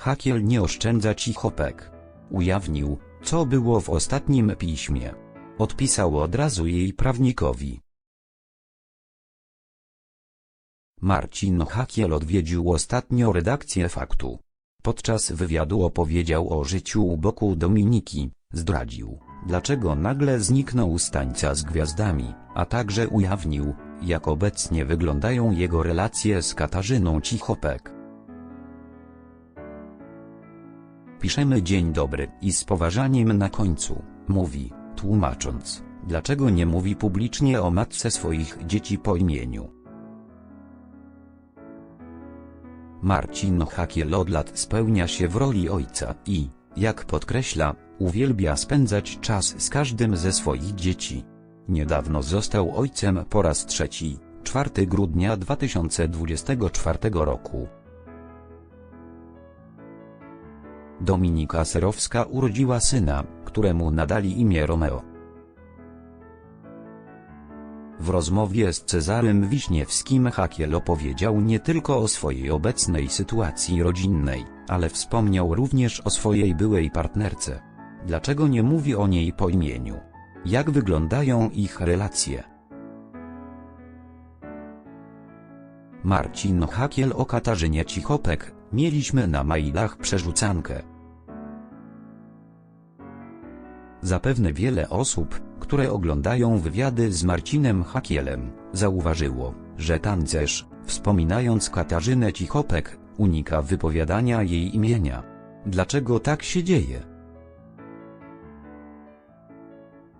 Hakiel nie oszczędza cichopek. Ujawnił, co było w ostatnim piśmie. Odpisał od razu jej prawnikowi. Marcin Hakiel odwiedził ostatnio redakcję Faktu. Podczas wywiadu opowiedział o życiu u boku Dominiki, zdradził, dlaczego nagle zniknął z tańca z gwiazdami, a także ujawnił, jak obecnie wyglądają jego relacje z Katarzyną Cichopek. Piszemy dzień dobry i z poważaniem na końcu, mówi, tłumacząc, dlaczego nie mówi publicznie o matce swoich dzieci po imieniu. Marcin Hakiel od lat spełnia się w roli ojca i, jak podkreśla, uwielbia spędzać czas z każdym ze swoich dzieci. Niedawno został ojcem po raz trzeci, 4 grudnia 2024 roku. Dominika Serowska urodziła syna, któremu nadali imię Romeo. W rozmowie z Cezarym Wiśniewskim Hakiel opowiedział nie tylko o swojej obecnej sytuacji rodzinnej, ale wspomniał również o swojej byłej partnerce. Dlaczego nie mówi o niej po imieniu? Jak wyglądają ich relacje? Marcin Hakiel o Katarzynie Cichopek, mieliśmy na mailach przerzucankę. Zapewne wiele osób, które oglądają wywiady z Marcinem Hakielem, zauważyło, że tancerz, wspominając Katarzynę Cichopek, unika wypowiadania jej imienia. Dlaczego tak się dzieje?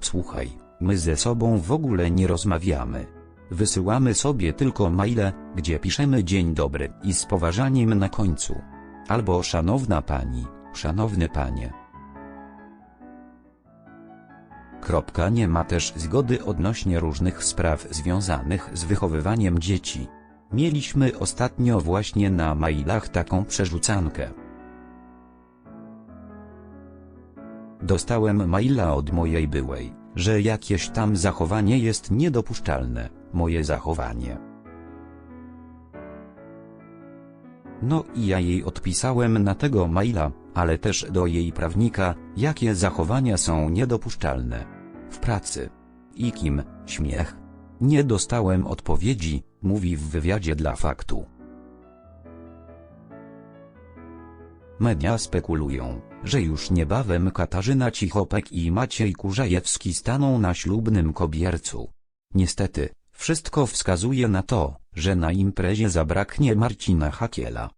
Słuchaj, my ze sobą w ogóle nie rozmawiamy. Wysyłamy sobie tylko maile, gdzie piszemy dzień dobry i z poważaniem na końcu. Albo szanowna pani, szanowny panie. Nie ma też zgody odnośnie różnych spraw związanych z wychowywaniem dzieci. Mieliśmy ostatnio właśnie na mailach taką przerzucankę. Dostałem maila od mojej byłej, że jakieś tam zachowanie jest niedopuszczalne, moje zachowanie. No i ja jej odpisałem na tego maila, ale też do jej prawnika, jakie zachowania są niedopuszczalne. W pracy. I kim, śmiech. Nie dostałem odpowiedzi, mówi w wywiadzie dla faktu. Media spekulują, że już niebawem Katarzyna Cichopek i Maciej Kurzajewski staną na ślubnym kobiercu. Niestety, wszystko wskazuje na to, że na imprezie zabraknie Marcina Hakiela.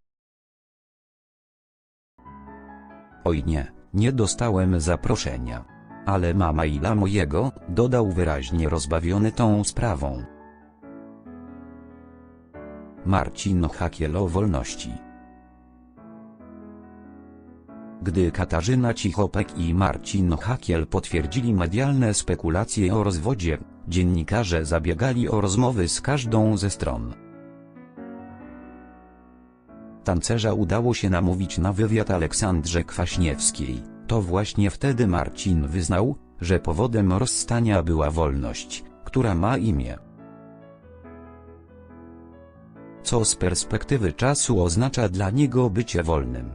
Oj nie, nie dostałem zaproszenia. Ale mama ila mojego, dodał wyraźnie rozbawiony tą sprawą. Marcin Hakiel o wolności. Gdy Katarzyna Cichopek i Marcin Hakiel potwierdzili medialne spekulacje o rozwodzie, dziennikarze zabiegali o rozmowy z każdą ze stron. Tancerza udało się namówić na wywiad Aleksandrze Kwaśniewskiej. To właśnie wtedy Marcin wyznał, że powodem rozstania była wolność, która ma imię. Co z perspektywy czasu oznacza dla niego bycie wolnym.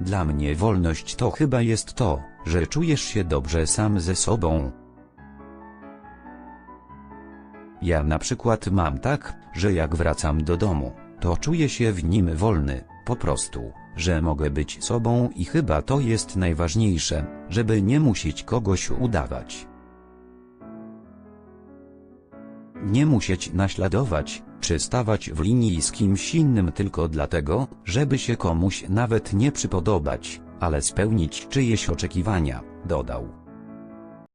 Dla mnie wolność to chyba jest to, że czujesz się dobrze sam ze sobą. Ja na przykład mam tak, że jak wracam do domu, to czuję się w nim wolny, po prostu, że mogę być sobą i chyba to jest najważniejsze, żeby nie musieć kogoś udawać. Nie musieć naśladować, czy stawać w linii z kimś innym tylko dlatego, żeby się komuś nawet nie przypodobać, ale spełnić czyjeś oczekiwania, dodał.